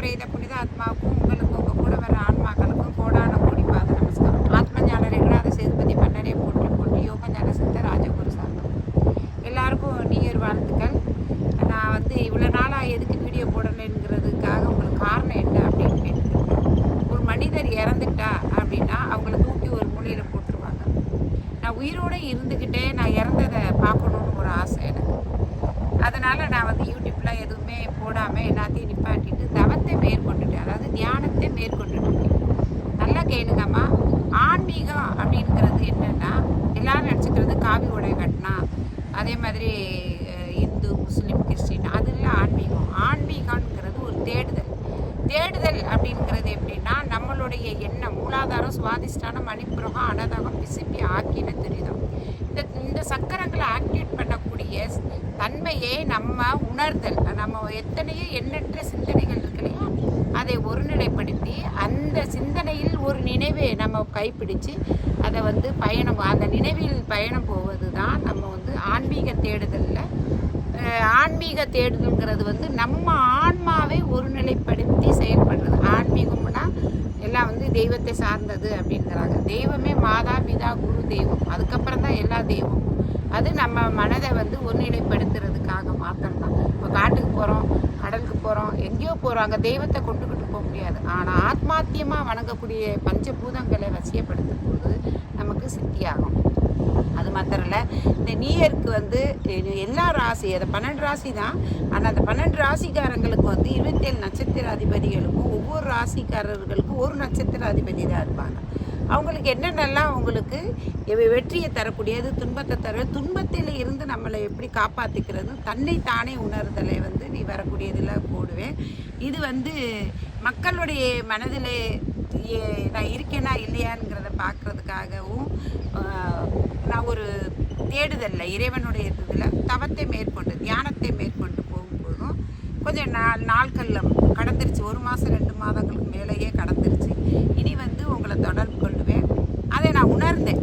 பிரேத புனித ஆத்மாவுக்கும் உங்களுக்கு உங்கள் கூட வர ஆன்மாக்களுக்கும் கோடான கோடி பாத நமஸ்காரம் ஆத்ம ஞான ரெகுநாத சேதுபதி மன்னரே போற்றி போற்றி யோக ஞான சித்த ராஜகுரு சார்ந்தோம். எல்லாருக்கும் இயர் வாழ்த்துக்கள். நான் வந்து இவ்வளோ நாளாக எதுக்கு வீடியோ போடலைங்கிறதுக்காக உங்களுக்கு காரணம் என்ன அப்படின்னு கேட்டு ஒரு மனிதர் இறந்துட்டா அப்படின்னா அவங்கள தூக்கி ஒரு மூலையில் போட்டுருவாங்க. நான் உயிரோடு இருந்துக்கிட்டே நான் இறந்ததை பார்க்கணுன்னு ஒரு ஆசை எனக்கு. அதனால் நான் வந்து யூடியூப்பில் எதுவுமே கேளுங்கம்மா ஆன்மீகம் அப்படிங்கிறது என்னென்னா எல்லாரும் நினச்சிக்கிறது காவி உடை கட்டினா. அதே மாதிரி இந்து முஸ்லீம் கிறிஸ்டின் அதெல்லாம் ஆன்மீகம். ஆன்மீகம்ங்கிறது ஒரு தேடுதல். தேடுதல் அப்படிங்கிறது எப்படின்னா நம்மளுடைய எண்ணம் மூலாதாரம் சுவாதிஷ்டானம் மணிப்புரகம் அனதகம் பிசிப்பி ஆக்கின துரிதம். இந்த இந்த சக்கரங்களை ஆக்டிவேட் பண்ணக்கூடிய தன்மையை நம்ம உணர்தல். நம்ம எத்தனையோ எண்ணற்ற சிந்தனைகள் இருக்கு இல்லையா? அதை ஒருநிலைப்படுத்தி அந்த சிந்தனையில் ஒரு நினைவை நம்ம கைப்பிடித்து அதை வந்து பயணம் அந்த நினைவில் பயணம் போவது தான் நம்ம வந்து ஆன்மீக தேடுதலில். ஆன்மீக தேடுதல்ங்கிறது வந்து நம்ம ஆன்மாவை ஒருநிலைப்படுத்தி செயல்படுறது. ஆன்மீகம்னா எல்லாம் வந்து தெய்வத்தை சார்ந்தது அப்படிங்கிறாங்க. தெய்வமே மாதா பிதா குரு தெய்வம். அதுக்கப்புறம் தான் எல்லா தெய்வம் அது நம்ம மனதை வந்து ஒருநிலைப்படுத்துறதுக்காக மாத்திரம் தான் இப்போ காட்டுக்கு போகிறோம் எங்கேயோ போகிறோம் அங்கே தெய்வத்தை கொண்டுக்கிட்டு போக முடியாது. ஆனால் ஆத்மாத்தியமாக வணங்கக்கூடிய பஞ்சபூதங்களை வசியப்படுத்தும் போது நமக்கு சித்தியாகும். அது மாத்திரம் இல்லை இந்த நியூயருக்கு வந்து எல்லா ராசி அது பன்னெண்டு ராசி தான். ஆனால் அந்த பன்னெண்டு ராசிக்காரங்களுக்கு வந்து இருபத்தேழு நட்சத்திர அதிபதிகளுக்கும் ஒவ்வொரு ராசிக்காரர்களுக்கும் ஒரு நட்சத்திர அதிபதி தான் இருப்பாங்க. அவங்களுக்கு என்னென்னலாம் அவங்களுக்கு வெற்றியை தரக்கூடியது துன்பத்தை தர துன்பத்தில் இருந்து நம்மளை எப்படி காப்பாற்றிக்கிறது தன்னை தானே உணர்தலை வந்து நீ வரக்கூடியதில் போடுவேன். இது வந்து மக்களுடைய மனதில் நான் இருக்கேனா இல்லையாங்கிறத பார்க்குறதுக்காகவும் நான் ஒரு தேடுதலில் இறைவனுடைய இதில் தவத்தை மேற்கொண்டு தியானத்தை மேற்கொண்டு போகும்போதும் கொஞ்சம் நாள் நாட்களில் கடந்துருச்சு. ஒரு மாதம் ரெண்டு மாதங்களுக்கு மேலேயே கடந்துருச்சு. இனி வந்து உங்களை தொடர்பு கொள்ளுவேன் அதை நான் உணர்ந்தேன்.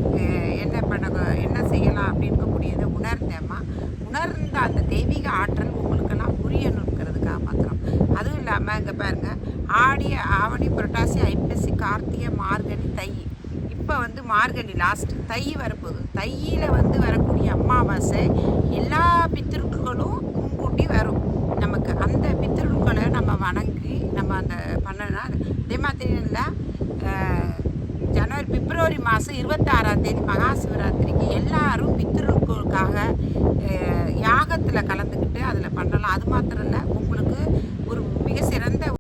என்ன பண்ண என்ன செய்யலாம் அப்படிங்கக்கூடியதை உணர்ந்தேம்மா. உணர்ந்த அந்த தெய்வீக ஆற்றல் இங்கே பாருங்கள் ஆடி ஆவணி புரட்டாசி ஐப்பசி கார்த்திகை மார்கழி தை. இப்போ வந்து மார்கழி லாஸ்ட் தை வரப்போகுது. தையில் வந்து வரக்கூடிய அமாவாசை எல்லா பித்திருக்களும் முன்கூட்டி வரும். நமக்கு அந்த பித்திருக்களை நம்ம வணங்கி நம்ம அந்த பண்ணனா அதே மாதிரி இல்லை ஜனவரி பிப்ரவரி மாதம் இருபத்தாறாம் தேதி மகா சிவராத்திரிக்கு எல்லாரும் பித்திருக்களுக்காக கலந்துக்கிட்டு அதில் பண்ணலாம். அது மாத்திரம் இல்லை உங்களுக்கு ஒரு மிக சிறந்த